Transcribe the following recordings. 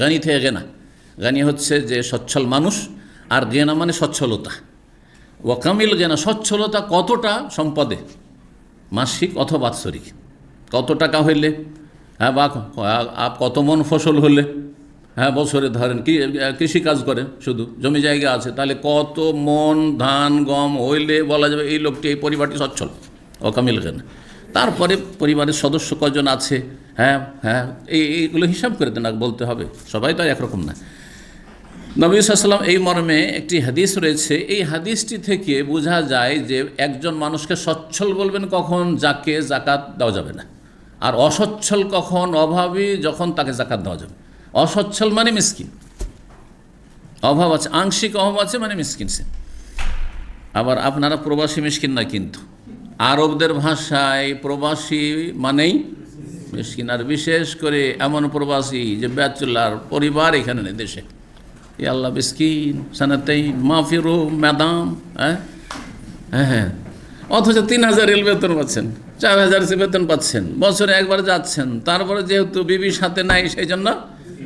গানি থেকে গেনা গানি হচ্ছে যে সচ্ছল মানুষ, আর গেনা মানে সচ্ছলতা। ওয়াকামিল গেনা সচ্ছলতা কতটা সম্পদে? মাসিক অথবা বাৎসরিক? কত টাকা হইলে? হ্যাঁ বা কত মন ফসল হলে হ্যাঁ বছরে ধরেন কি, কৃষিকাজ করে শুধু, জমি জায়গা আছে, তাহলে কত মন, ধান, গম হইলে বলা যাবে এই লোকটি, এই পরিবারটি সচ্ছল। অকামিল কেন তারপরে পরিবারের সদস্য কজন আছে? হ্যাঁ হ্যাঁ এই, এইগুলো হিসাব করে দেন বলতে হবে, সবাই তো একরকম না। নবী সাল্লাম এই মর্মে একটি হাদিস রয়েছে, এই হাদিসটি থেকে বোঝা যায় যে একজন মানুষকে সচ্ছল বলবেন কখন, যাকে জাকাত দেওয়া যাবে না। আর অসচ্ছল কখন, অভাবী যখন তাকে জাকাত দেওয়া যাবে। অসচ্ছল মানে মিসকিন। অভাব আছে, আংশিক অভাব আছে মানে মিসকিন সে। আবার আপনারা প্রবাসী মিসকিন না কিন্তু। আরবদের ভাষায় প্রবাসী মানেই মিসকিন আর বিশেষ করে এমন প্রবাসী যে ব্যাচুলার পরিবার এখানে নেই দেশে। এ আল্লাহ মিসকিন সানাতেই মাফিরো ম্যাদাম হ্যাঁ? হ্যাঁ হ্যাঁ। অথচ তিন হাজার রেল বেতন পাচ্ছেন, চার হাজার সে বেতন পাচ্ছেন, বছরে একবার যাচ্ছেন, তারপরে যেহেতু বিবির সাথে নাই সেই জন্য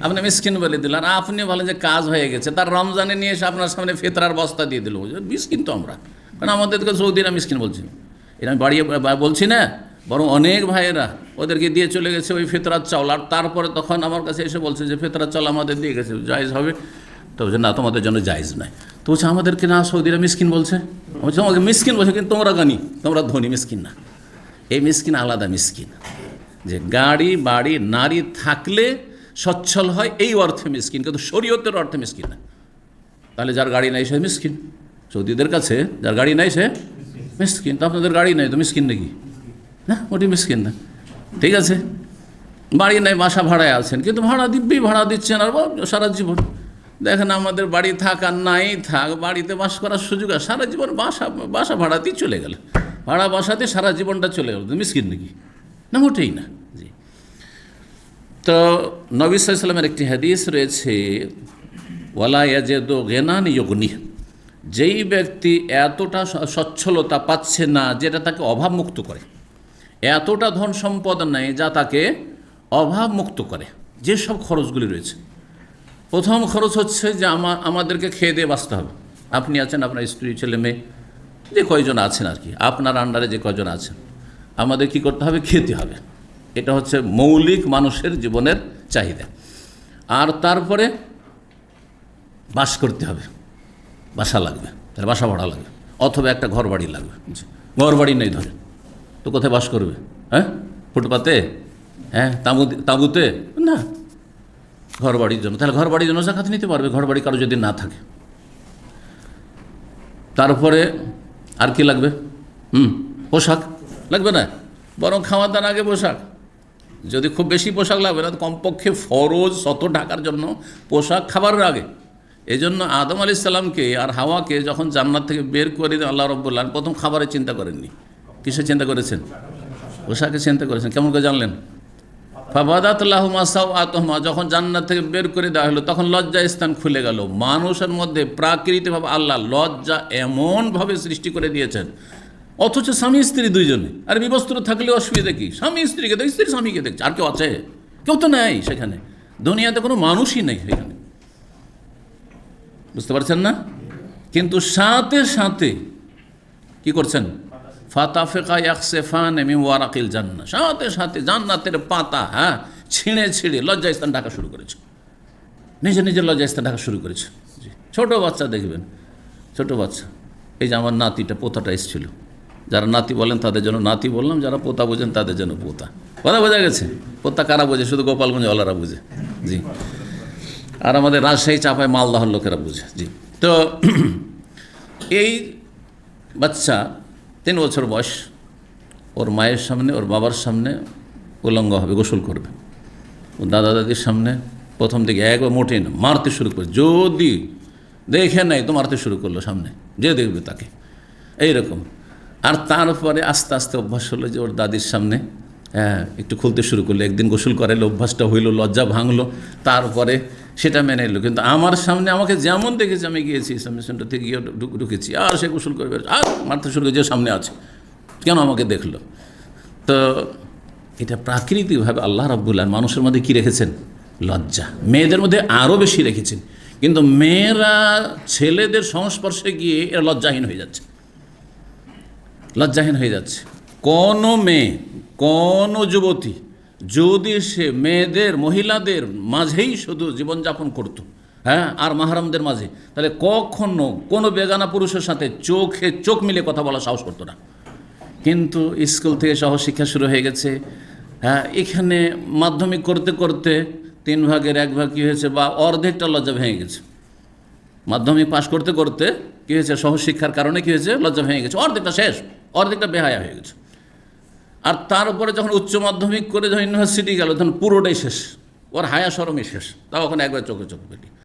আপনি মিসকিন বলে দিলেন। আর আপনি বলেন যে কাজ হয়ে গেছে, তার রমজানে নিয়ে এসে আপনার সামনে ফেতরার বস্তা দিয়ে দিল। মিসকিন তো আমরা। কারণ আমাদেরকে সৌদিরা মিসকিন বলছি এটা আমি বাড়িয়ে বলছি না বরং অনেক ভাইয়েরা ওদেরকে দিয়ে চলে গেছে ওই ফেতরার চাউল। আর তারপরে তখন আমার কাছে এসে বলছে যে, ফেতরার চাউল আমাদের দিয়ে গেছে, জায়জ হবে? তো বলছে, না, তোমাদের জন্য জায়জ নয়। তো বলছে আমাদেরকে না সৌদিরা মিসকিন বলছে? বলছে, আমাকে মিসকিন বলছে, কিন্তু তোমরা গানি তোমরা ধনী মিসকিন না। এই মিসকিন আলাদা মিসকিন, যে গাড়ি, বাড়ি, নারী থাকলে সচ্ছল হয় এই অর্থে মিসকিন, কিন্তু শরীয়তের অর্থে মিসকিন না। তাহলে যার গাড়ি নাই সে মিসকিন। সৌদিদের কাছে যার গাড়ি নাই সে মিসকিন। তো আপনাদের গাড়ি নাই, তো মিসকিন নাকি? না ওটি মিসকিন না। ঠিক আছে? বাড়ি নাই, বাসা ভাড়ায় আছেন, কিন্তু ভাড়া দিব্যি, ভাড়া দিচ্ছেন আর সারা জীবন। দেখেন, আমাদের বাড়ি থাক আর নাই থাক, বাড়িতে বাস করার সুযোগ আছে সারা জীবন বাসা বাসা ভাড়াতেই চলে গেল। ভাড়া বাসাতে সারা জীবনটা চলে গেল। মিসকিন নাকি? না, মোটেই না। জি। তো নবী সাল্লামের একটি হাদিস রয়েছে, ওয়ালা ইয়াজেদো গেনান ইয়গনি যেই ব্যক্তি এতটা সচ্ছলতা পাচ্ছে না, যেটা তাকে অভাবমুক্ত করে। এতটা ধন সম্পদ নেই যা তাকে অভাবমুক্ত করে যেসব খরচগুলি রয়েছে। প্রথম খরচ হচ্ছে যে আমা, আমাদেরকে খেয়ে দিয়ে বাঁচতে হবে। আপনি আছেন আপনার স্ত্রী, ছেলে, মেয়ে, যে কয়জন আছেন আর কি, আপনার আন্ডারে যে কয়জন আছেন, আমাদের কি করতে হবে? খেতে হবে। এটা হচ্ছে মৌলিক মানুষের জীবনের চাহিদা। আর তারপরে বাস করতে হবে। বাসা লাগবে, তাহলে বাসা ভাড়া লাগবে, অথবা একটা ঘর বাড়ি লাগবে। ঘর বাড়ি নেই ধরে তো কোথায় বাস করবে। হ্যাঁ? ফুটপাতে? হ্যাঁ? তাঁবু তাঁবুতে? না। ঘর বাড়ির জন্য। তাহলে ঘর বাড়ির জন্য জাকাত নিতে পারবে। ঘর বাড়ি কারও যদি না থাকে। তারপরে আর কি লাগবে? হুম? পোশাক? লাগবে না? বরং খাওয়ার দান আগে পোশাক। যদি খুব বেশি পোশাক লাগবে না, তো কমপক্ষে ফরজ শত ঢাকার জন্য পোশাক খাবারের আগে। এই জন্য আদম আলি সাল্লামকে আর হাওয়াকে যখন জান্নাত থেকে বের করে আল্লাহ রব্বুল্লাহ প্রথম খাবারের চিন্তা করেননি। কিসের চিন্তা করেছেন? পোশাকের চিন্তা করেছেন। কেমন করে জানলেন? ফাবাদাতুল্লাহ মাসাও আতহমা যখন জান্নাত থেকে বের করে দেওয়া হলো, তখন লজ্জা স্থান খুলে গেল। মানুষের মধ্যে প্রাকৃতিকভাবে আল্লাহ লজ্জা এমনভাবে সৃষ্টি করে দিয়েছেন। অথচ স্বামী স্ত্রী দুইজনে। আর বিবস্ত্র থাকলে অসুবিধা কি? স্বামী স্ত্রীকে দেখ স্ত্রী স্বামীকে দেখছে। আর কেউ আছে? কেউ তো নেই সেখানে। দুনিয়াতে কোনো মানুষই নেই সেখানে। বুঝতে পারছেন না? কিন্তু সাথে সাথে কি করছেন? ফাতাফেকা ইয়াকসেফান এমি ওয়ারাকিল জান্না সাথে সাথে জান্নাতের পাতা হ্যাঁ ছিঁড়ে ছিঁড়ে লজ্জাস্থান ঢাকা শুরু করেছে। নিজে নিজের লজ্জাস্থান ঢাকা শুরু করেছে। ছোট বাচ্চা দেখবেন, ছোট বাচ্চা। এই যে আমার নাতিটা, পোতাটা এসেছিল। যারা নাতি বলেন তাদের জন্য, নাতি বললাম, যারা পোতা বোঝেন তাদের জন্য পোতা। কথা বোঝা গেছে? পোতা কারা বোঝে? শুধু গোপালগঞ্জ ওলারা বুঝে। জি। আর আমাদের রাজশাহী চাপায় মালদাহর লোকেরা বুঝে। জি। তো, এই বাচ্চা তিন বছর বয়স ওর মায়ের সামনে, ওর বাবার সামনে উলঙ্গ হবে, গোসল করবে। ও দাদা দাদির সামনে প্রথম দিকে একবার মোটেই না, মারতে শুরু করে যদি দেখে নাই তো মারতে শুরু করল সামনে, যে দেখবে তাকে। এইরকম। আর তারপরে আস্তে আস্তে অভ্যাস হলো যে ওর দাদির সামনে হ্যাঁ একটু খুলতে শুরু করল। একদিন গোসল করাইলো, অভ্যাসটা হইল, লজ্জা ভাঙলো। তারপরে সেটা মেনে এলো কিন্তু আমার সামনে আমাকে যেমন দেখেছি, আমি গিয়েছি, ইসলামী সেন্টার থেকে গিয়ে ঢুকেছি। আর সে গোসল করবে আর মারতে শুরু যে সামনে আছে। কেন আমাকে দেখল? তো এটা প্রাকৃতিকভাবে আল্লাহ রাব্বুল্লাহ মানুষের মধ্যে কী রেখেছেন? লজ্জা। মেয়েদের মধ্যে আরও বেশি রেখেছেন। কিন্তু মেয়েরা ছেলেদের সংস্পর্শে গিয়ে এরা লজ্জাহীন হয়ে যাচ্ছে। লজ্জাহীন হয়ে যাচ্ছে। কোনো মেয়ে, কোনো যুবতী যদি সে মেয়েদের, মহিলাদের মাঝেই শুধু জীবনযাপন করত হ্যাঁ আর মাহারামদের মাঝে, তাহলে কখনো কোনো বেগানা পুরুষের সাথে চোখে চোখ মিলে কথা বলা সাহস করতো না। কিন্তু স্কুল থেকে সহশিক্ষা শুরু হয়ে গেছে হ্যাঁ এখানে মাধ্যমিক করতে করতে তিন ভাগের এক ভাগ কী হয়েছে বা অর্ধেকটা লজ্জা ভেঙে গেছে। মাধ্যমিক পাশ করতে করতে কী হয়েছে? সহশিক্ষার কারণে কী হয়েছে? লজ্জা ভেঙে গেছে। অর্ধেকটা শেষ, অর্ধেকটা বেহায়া হয়ে গেছে। আর তারপরে যখন উচ্চ মাধ্যমিক করে যখন ইউনিভার্সিটি গেল, তখন পুরোটাই শেষ। ওর হায়া সরমই শেষ। তাও ওখানে একবার চোখে চোখ পেটি